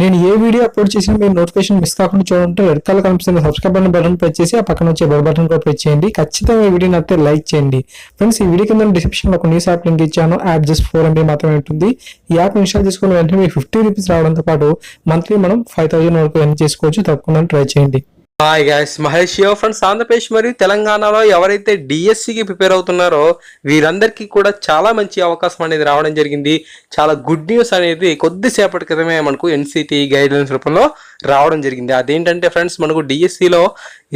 నేను ఏ video upload చేసినా మీరు నోటిఫికేషన్ మిస్ కాకుండా చూడంటే రెడ్ కలర్ కనిపిస్తున్న సబ్స్క్రైబ్ బటన్ బటన్ ప్రెస్ చేసి ఆ పక్కన వచ్చే బెల్ బటన్ కూడా ప్రెస్ చేయండి. ఖచ్చితంగా ఈ వీడియో నచ్చితే లైక్ చేయండి. ఫ్రెండ్స్ ఈ వీడియో కింద డిస్క్రిప్షన్లో ఒక న్యూస్ యాప్ లింక్ ఇచ్చాను. యాప్ జస్ట్ ఫోర్ ఎంబీ మాత్రమే ఉంటుంది. ఈ యాప్ ఇన్స్టాల్ చేసుకున్న వెంటనే మీకు ఫిఫ్టీ రూపీస్ రావడంతో పాటు మంత్లీ మనం ఫైవ్ థౌసండ్ వరకు ఎర్న్ చేసుకోవచ్చు. తప్పకుండా ట్రై చేయండి. హాయ్ గైస్ మహేష్ యో ఫ్రెండ్స్ ఆంధ్రప్రదేశ్ మరియు తెలంగాణలో ఎవరైతే డిఎస్సికి ప్రిపేర్ అవుతున్నారో వీరందరికీ కూడా చాలా మంచి అవకాశం అనేది రావడం జరిగింది. చాలా గుడ్ న్యూస్ అనేది కొద్దిసేపటి క్రితమే మనకు ఎన్సిటి గైడ్లైన్స్ రూపంలో రావడం జరిగింది. అదేంటంటే ఫ్రెండ్స్ మనకు డిఎస్సిలో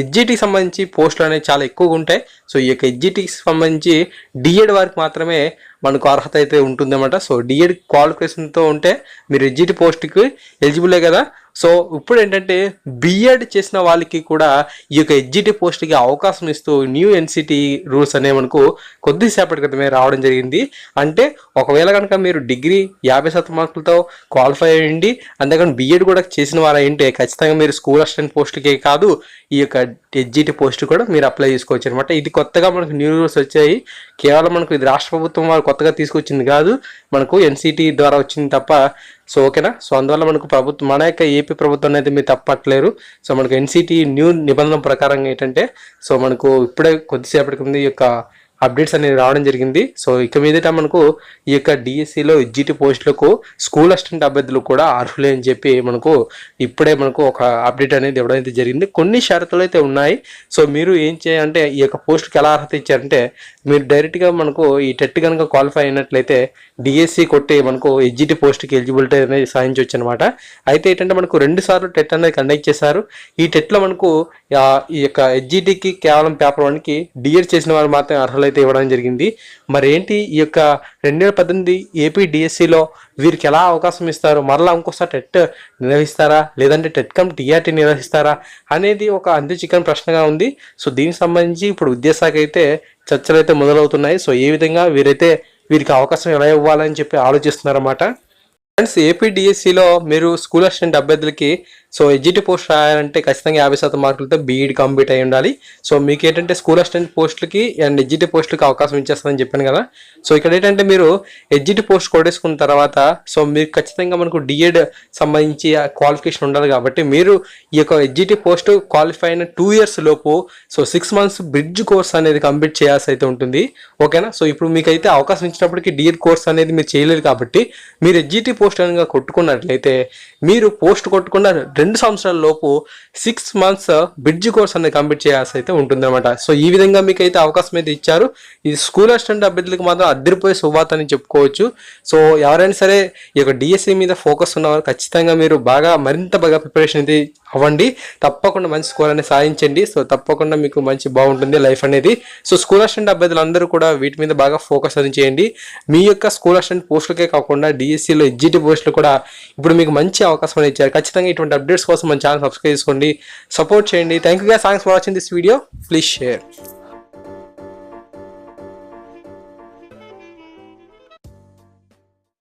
హెచ్జిటికి సంబంధించి పోస్టులు అనేవి చాలా ఎక్కువగా ఉంటాయి. సో ఈ యొక్క హెచ్జిటికి సంబంధించి డిఎడ్ వారికి మాత్రమే మనకు అర్హత అయితే ఉంటుందన్నమాట. సో డిఎడ్ క్వాలిఫికేషన్తో ఉంటే మీరు హెచ్జిటి పోస్ట్కి ఎలిజిబులే కదా సో ఇప్పుడు ఏంటంటే బిఎడ్ చేసిన వాళ్ళకి కూడా ఈ యొక్క ఎగ్జిటి పోస్ట్కి అవకాశం ఇస్తూ న్యూ ఎన్సిటి రూల్స్ అనేవి మనకు కొద్దిసేపటి క్రితమే రావడం జరిగింది. అంటే ఒకవేళ కనుక మీరు డిగ్రీ యాభై శాతం మార్కులతో క్వాలిఫై అయ్యండి అంతేకాని బిఎడ్ కూడా చేసిన వారు ఖచ్చితంగా మీరు స్కూల్ అసిస్టెంట్ పోస్ట్కే కాదు ఈ యొక్క ఎగ్జిటి పోస్ట్ కూడా మీరు అప్లై చేసుకోవచ్చు అనమాట ఇది కొత్తగా మనకు న్యూ రూల్స్ వచ్చాయి. కేవలం మనకు ఇది రాష్ట్ర ప్రభుత్వం వారు కొత్తగా తీసుకొచ్చింది కాదు మనకు ఎన్సిటి ద్వారా వచ్చింది తప్ప సో ఓకేనా? సో అందువల్ల మనకు ప్రభుత్వం మన యొక్క ఏపీ ప్రభుత్వం అనేది మీరు తప్పట్లేరు. సో మనకు ఎన్సిటి న్యూ నిబంధన ప్రకారం ఏంటంటే సో మనకు ఇప్పుడే కొద్దిసేపటి కింద ఈ యొక్క అప్డేట్స్ అనేది రావడం జరిగింది. సో ఇక మీదట మనకు ఈ యొక్క డిఎస్సిలో ఎగ్జిటి పోస్టులకు స్కూల్ అసిస్టెంట్ అభ్యర్థులు కూడా అర్హులే అని చెప్పి మనకు ఇప్పుడే మనకు ఒక అప్డేట్ అనేది ఇవ్వడం అయితే జరిగింది. కొన్ని షరతులు అయితే ఉన్నాయి. సో మీరు ఏం చేయాలంటే ఈ యొక్క పోస్ట్కి ఎలా అర్హత ఇచ్చారంటే మీరు డైరెక్ట్గా మనకు ఈ టెట్ కనుక క్వాలిఫై అయినట్లయితే డిఎస్సి కొట్టి మనకు ఎగ్జిటి పోస్ట్కి ఎలిజిబిలిటీ అనేది సాధించవచ్చు అనమాట అయితే ఏంటంటే మనకు రెండు సార్లు టెట్ అనేది కండక్ట్ చేశారు. ఈ టెట్లో మనకు ఈ యొక్క ఎగ్జిటికి కేవలం పేపర్ వన్కి డిఎడ్ చేసిన వారు మాత్రమే అర్హులైతే ఇవ్వడం జరిగింది. మరి ఏంటి ఈ యొక్క రెండు వేల పద్దెనిమిది ఏపీ డిఎస్సిలో వీరికి ఎలా అవకాశం ఇస్తారు? మరలా ఇంకోసారి టెట్ నిర్వహిస్తారా? లేదంటే టెట్ కమ్ టీఆర్టీ నిర్వహిస్తారా? అనేది ఒక అంతు చిక్కని ప్రశ్నగా ఉంది. సో దీనికి సంబంధించి ఇప్పుడు విద్యాశాఖ అయితే చర్చలు అయితే మొదలవుతున్నాయి. సో ఏ విధంగా వీరైతే వీరికి అవకాశం ఎలా ఇవ్వాలని చెప్పి ఆలోచిస్తున్నారన్నమాట. ఫ్రెండ్స్ ఏపీ డిఎస్సిలో మీరు స్కూల్ అసిస్టెంట్ అభ్యర్థులకి సో ఎడ్జిటి పోస్ట్ రాయాలంటే ఖచ్చితంగా యాభై శాతం మార్కులతో బీఈడి కంప్లీట్ అయి ఉండాలి. సో మీకు ఏంటంటే స్కూల్ అసిస్టెంట్ పోస్టులకి అండ్ ఎడ్జిటి పోస్టులకి అవకాశం ఇచ్చేస్తుందని చెప్పాను కదా. సో ఇక్కడ ఏంటంటే మీరు ఎడ్జిటి పోస్ట్ కొట్టేసుకున్న తర్వాత సో మీకు ఖచ్చితంగా మనకు డిఎడ్ సంబంధించి క్వాలిఫికేషన్ ఉండాలి కాబట్టి మీరు ఈ యొక్క ఎడ్జిటి పోస్ట్ క్వాలిఫై అయిన టూ ఇయర్స్ లోపు so six months bridge course అనేది కంప్లీట్ చేయాల్సి అయితే ఉంటుంది. ఓకేనా సో ఇప్పుడు మీకు అయితే అవకాశం ఇచ్చినప్పటికీ డిఎడ్ కోర్స్ అనేది మీరు చేయలేరు కాబట్టి మీరు ఎడ్జిటి పోస్ట్ కనుక కొట్టుకున్నట్లయితే మీరు పోస్ట్ కొట్టుకున్న రెండు సంవత్సరాల లోపు సిక్స్ మంత్స్ బ్రిడ్జ్ కోర్స్ అనేది కంప్లీట్ చేయాల్సి అయితే ఉంటుందన్నమాట. సో ఈ విధంగా మీకు అయితే అవకాశం అయితే ఇచ్చారు. ఈ స్కూల్ అసిస్టెంట్ అభ్యర్థులకు మాత్రం అద్దరిపోయే శుభార్త అని చెప్పుకోవచ్చు. సో ఎవరైనా సరే ఈ యొక్క డిఎస్సి మీద ఫోకస్ ఉన్నవారు ఖచ్చితంగా మీరు బాగా మరింత బాగా ప్రిపరేషన్ అయితే అవ్వండి. తప్పకుండా మంచి స్కోర్ అనేది సాధించండి. సో తప్పకుండా మీకు మంచి బాగుంటుంది లైఫ్ అనేది. సో స్కూల్ అసిస్టెంట్ అభ్యర్థులు అందరూ కూడా వీటి మీద బాగా ఫోకస్ అది చేయండి. మీ యొక్క స్కూల్ అసిస్టెంట్ పోస్టులకే కాకుండా డిఎస్సిలో ఎగ్జిటి పోస్టులు కూడా ఇప్పుడు మీకు మంచి అవకాశం అనేది ఇచ్చారు. ఖచ్చితంగా ఇటువంటి అప్డేట్స్ కోసం మన ఛానల్ సబ్స్క్రైబ్ చేసుకోండి. సపోర్ట్ చేయండి. Thank you thanks for watching this video please share